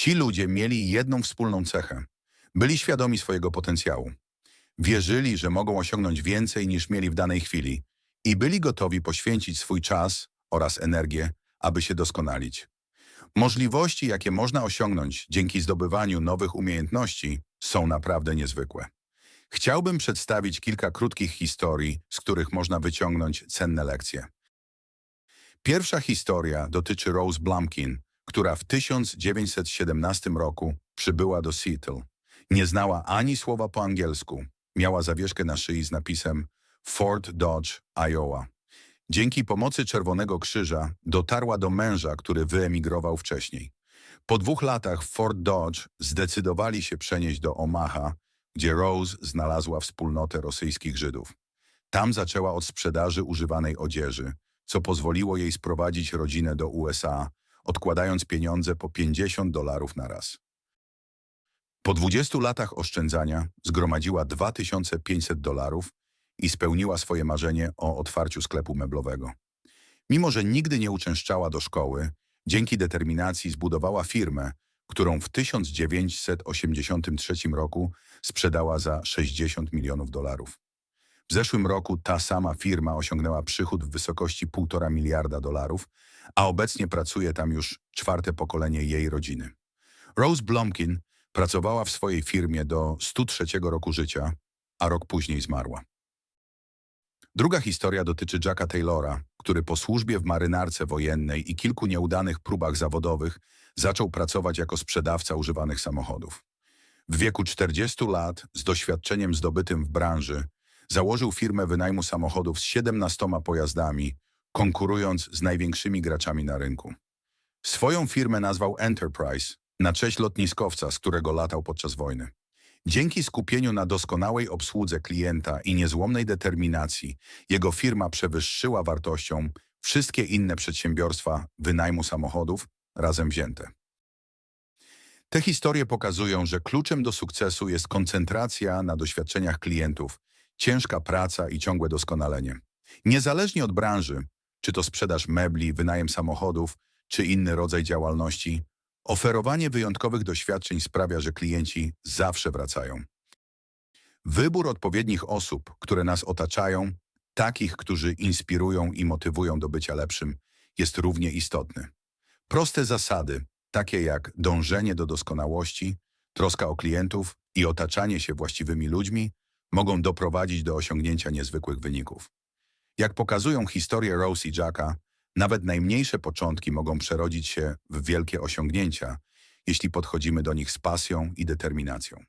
Ci ludzie mieli jedną wspólną cechę. Byli świadomi swojego potencjału. Wierzyli, że mogą osiągnąć więcej niż mieli w danej chwili i byli gotowi poświęcić swój czas oraz energię, aby się doskonalić. Możliwości, jakie można osiągnąć dzięki zdobywaniu nowych umiejętności, są naprawdę niezwykłe. Chciałbym przedstawić kilka krótkich historii, z których można wyciągnąć cenne lekcje. Pierwsza historia dotyczy Rose Blumkin, która w 1917 roku przybyła do Seattle. Nie znała ani słowa po angielsku. Miała zawieszkę na szyi z napisem Fort Dodge, Iowa. Dzięki pomocy Czerwonego Krzyża dotarła do męża, który wyemigrował wcześniej. Po dwóch latach w Fort Dodge zdecydowali się przenieść do Omaha, gdzie Rose znalazła wspólnotę rosyjskich Żydów. Tam zaczęła od sprzedaży używanej odzieży, co pozwoliło jej sprowadzić rodzinę do USA, odkładając pieniądze po 50 dolarów na raz. Po 20 latach oszczędzania zgromadziła 2500 dolarów i spełniła swoje marzenie o otwarciu sklepu meblowego. Mimo, że nigdy nie uczęszczała do szkoły, dzięki determinacji zbudowała firmę, którą w 1983 roku sprzedała za 60 milionów dolarów. W zeszłym roku ta sama firma osiągnęła przychód w wysokości 1,5 miliarda dolarów, a obecnie pracuje tam już czwarte pokolenie jej rodziny. Rose Blomkin pracowała w swojej firmie do 103 roku życia, a rok później zmarła. Druga historia dotyczy Jacka Taylora, który po służbie w marynarce wojennej i kilku nieudanych próbach zawodowych zaczął pracować jako sprzedawca używanych samochodów. W wieku 40 lat, z doświadczeniem zdobytym w branży, założył firmę wynajmu samochodów z 17 pojazdami, konkurując z największymi graczami na rynku. Swoją firmę nazwał Enterprise, na cześć lotniskowca, z którego latał podczas wojny. Dzięki skupieniu na doskonałej obsłudze klienta i niezłomnej determinacji, jego firma przewyższyła wartością wszystkie inne przedsiębiorstwa wynajmu samochodów razem wzięte. Te historie pokazują, że kluczem do sukcesu jest koncentracja na doświadczeniach klientów, ciężka praca i ciągłe doskonalenie. Niezależnie od branży, czy to sprzedaż mebli, wynajem samochodów, czy inny rodzaj działalności, oferowanie wyjątkowych doświadczeń sprawia, że klienci zawsze wracają. Wybór odpowiednich osób, które nas otaczają, takich, którzy inspirują i motywują do bycia lepszym, jest równie istotny. Proste zasady, takie jak dążenie do doskonałości, troska o klientów i otaczanie się właściwymi ludźmi, mogą doprowadzić do osiągnięcia niezwykłych wyników. Jak pokazują historie Rose i Jacka, nawet najmniejsze początki mogą przerodzić się w wielkie osiągnięcia, jeśli podchodzimy do nich z pasją i determinacją.